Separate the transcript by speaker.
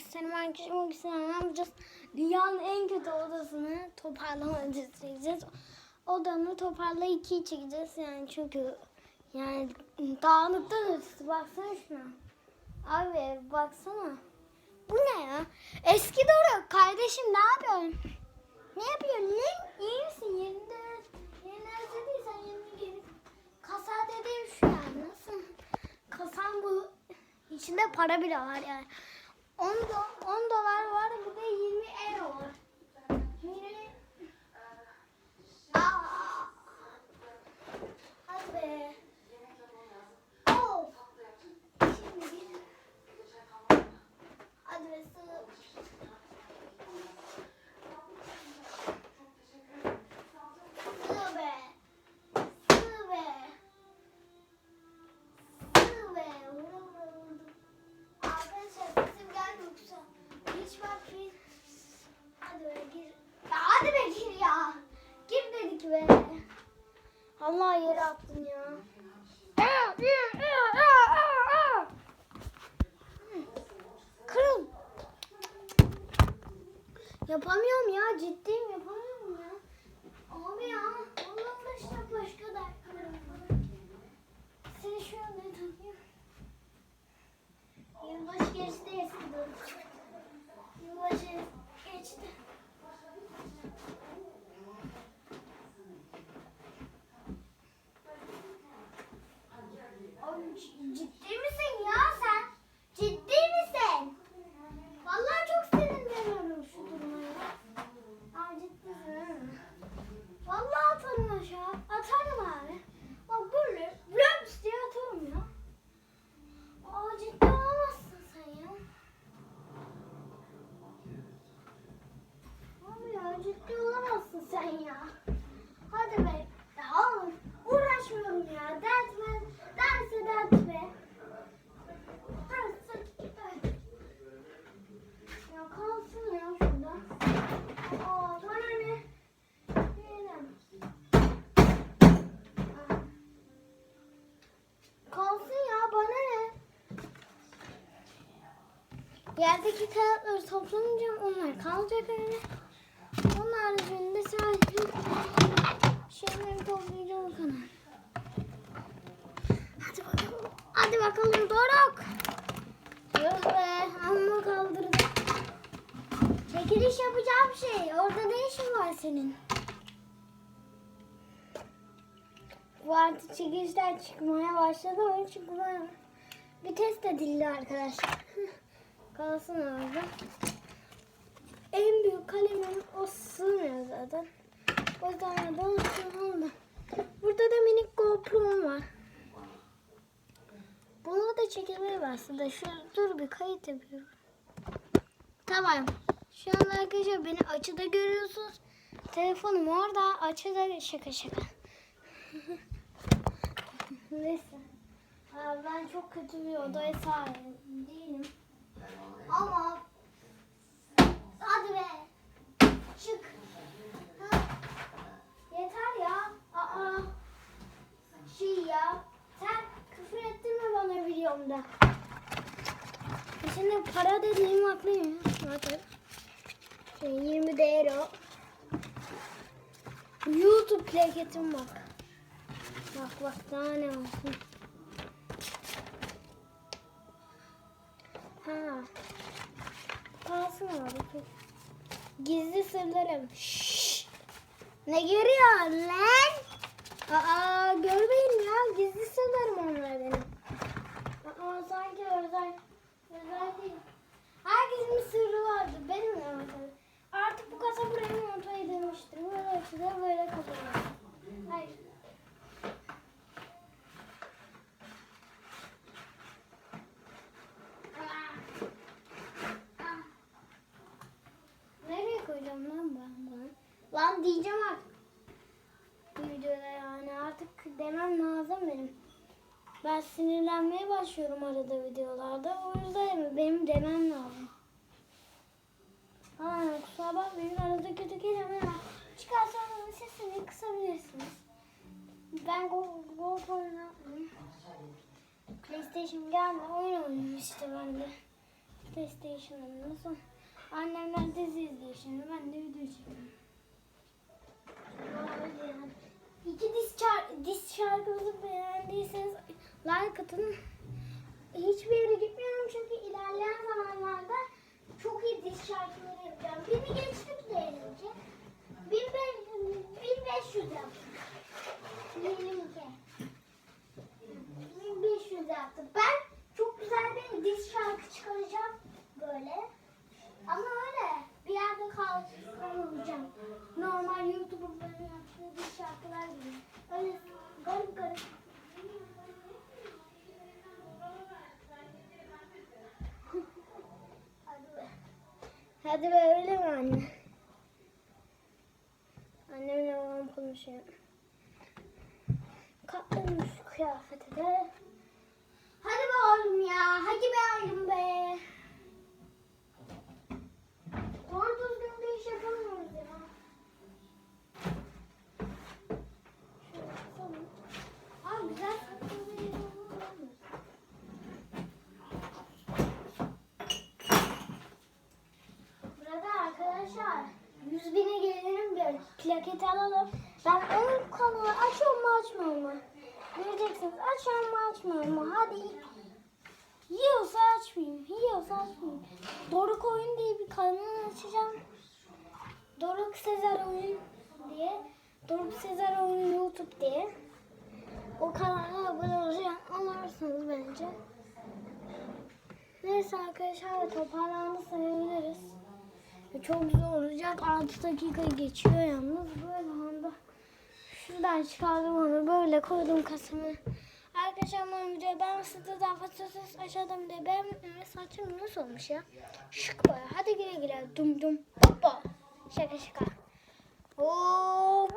Speaker 1: Senin arkadaşım güzel ne yapacağız? Dünyanın en kötü odasını toparlamaya çalışacağız. Odanı toparla ikiyi çekeceğiz yani çünkü yani dağınıktan ötesi baksana şuna. Abi baksana. Bu ne ya? Eski Doruk kardeşim ne yapıyorsun? Ne yapıyorsun lan? İyi misin? Yerinde yerini özlediysen yerini gelip kasa dediğim şu yani. Nasıl? Kasan bu. İçinde para bile var yani. 10, do- 10 dolar var bir de 20 euro var. Allah yere attın ya. Kırıl. Yapamıyorum ya ciddiyim yapamıyorum ya. Abi ya Allah'ım işte başka dertlerim var. Seni şu an ne tanıyor? Yılbaşı geçti eskiden. Yılbaşı geçti. Abi c- ciddi misin ya sen? Ciddi misin? Vallahi çok sinirleniyorum şu duruma ya. Abi ciddi misin? değil mi? Vallahi atarım aşağı. Atarım abi. Bak böyle blöps diye atarım ya. Aa ciddi olamazsın sen ya. Abi ya ciddi sen ya. Hadi be. Ya oğlum uğraşmıyorum ya. Dert be. Derse dert be. Ya kalsın ya şurada. Aa bana ne? Ah. Kalsın ya bana ne? Yerdeki kağıtları toplanınca onlar kalacak öyle. Onun haricinde sadece şeyleri toplayacağım o kadar. Hadi bakalım. Hadi bakalım Doruk. Yok be amma kaldırdı. Çekiliş yapacağım şey. Orada ne işin var senin? Bu artık çekilişler çıkmaya başladı. Onun çıkmaya bir test edildi arkadaşlar. Kalsın orada. En büyük kalemim o sığmıyor zaten. O yüzden de olsun oldu. Burada da minik GoPro'm var. Bunu da çekilmeye başladı. Şu, dur bir kayıt yapıyorum. Tamam. Şu anda arkadaşlar beni açıda görüyorsunuz. Telefonum orada. Açıda şaka şaka. Neyse. Ben çok kötü bir odaya sahibim değilim. Ama hadi be. Çık. Ha. Yeter ya. Aa. Şey ya. Sen küfür ettin mi bana videomda? Şimdi para dediğim haklıyım. Zaten. Şey, 20 de euro. YouTube plaketim bak. Bak bak daha ne olsun. Ha. Kalsın abi. Gizli sırlarım. Şşş. Ne görüyorsun lan? Aa görmeyin ya. Gizli sırlarım onlar benim. Aa sanki. Özel değil. Herkesin bir sırrı vardı. Benim de var tabii. Artık bu kasa buraya monta edilmiştir. Böyle açılıyor böyle kapanıyor. Hayır. Aa. Aa. Nereye koyacağım lan ben bunu? Lan diyeceğim artık. Bu videoda yani artık demem lazım benim. Ben sinirlenmeye başlıyorum arada videolarda. O yüzden benim demem lazım. Aa, kusura bakmayın arada kötü kelimeler. Çıkarsanız sesini kısabilirsiniz. Ben Go GoPro oynatmıyorum. PlayStation geldi oyun oynuyorum işte ben de. PlayStation oynuyor. Sonra annemler dizi izliyor şimdi. Ben de video çekiyorum. İki diz, şar diz şarkımızı beğendiyseniz like atın. Hiçbir yere gitmiyorum çünkü ilerleyen zamanlarda çok iyi diz şarkıları yapacağım. Bini geçtik diyelim ki. 1500 yaptım. Diyelim ki. 1500 yaptım. Ben çok güzel bir diz şarkı çıkaracağım böyle. Ama öyle bir yerde kal kalmayacağım. Normal YouTuber'ların yaptığı diz şarkılar gibi. Öyle garip garip. Hadi be. Hadi be öyle mi anne? Annemle babam konuşuyor. Katlanmış şu kıyafete de. Hadi be oğlum ya. Hadi be oğlum be. Doğru düzgün bir iş yapamıyoruz ya. Şöyle bakalım. Aa güzel saçma bir yer olmuş. Burada arkadaşlar 100 bine gelirim bir plaketi alalım. Ben onun kanalı açıyor mu açmıyor mu? Göreceksiniz açıyor mu açmıyor mu? Hadi. Yiyorsa açmayayım. Yiyorsa açmayayım. Doruk Oyun diye bir kanal açacağım. Doruk Sezer Oyun diye. Doruk Sezer Oyun YouTube diye. O kanala abone olacağım. Anlarsınız bence. Neyse arkadaşlar toparlandı sayabiliriz. E, çok güzel olacak. 6 dakika geçiyor yalnız. Böyle anda şuradan çıkardım onu. Böyle koydum kasımı. Arkadaşlar bu videoyu beğenmişsinizdir. Daha fazla ses aşağıda videoyu beğenmeyi saçım nasıl olmuş ya? Şık baya. Hadi güle güle. Dum dum. Baba. Şaka şaka. Oo.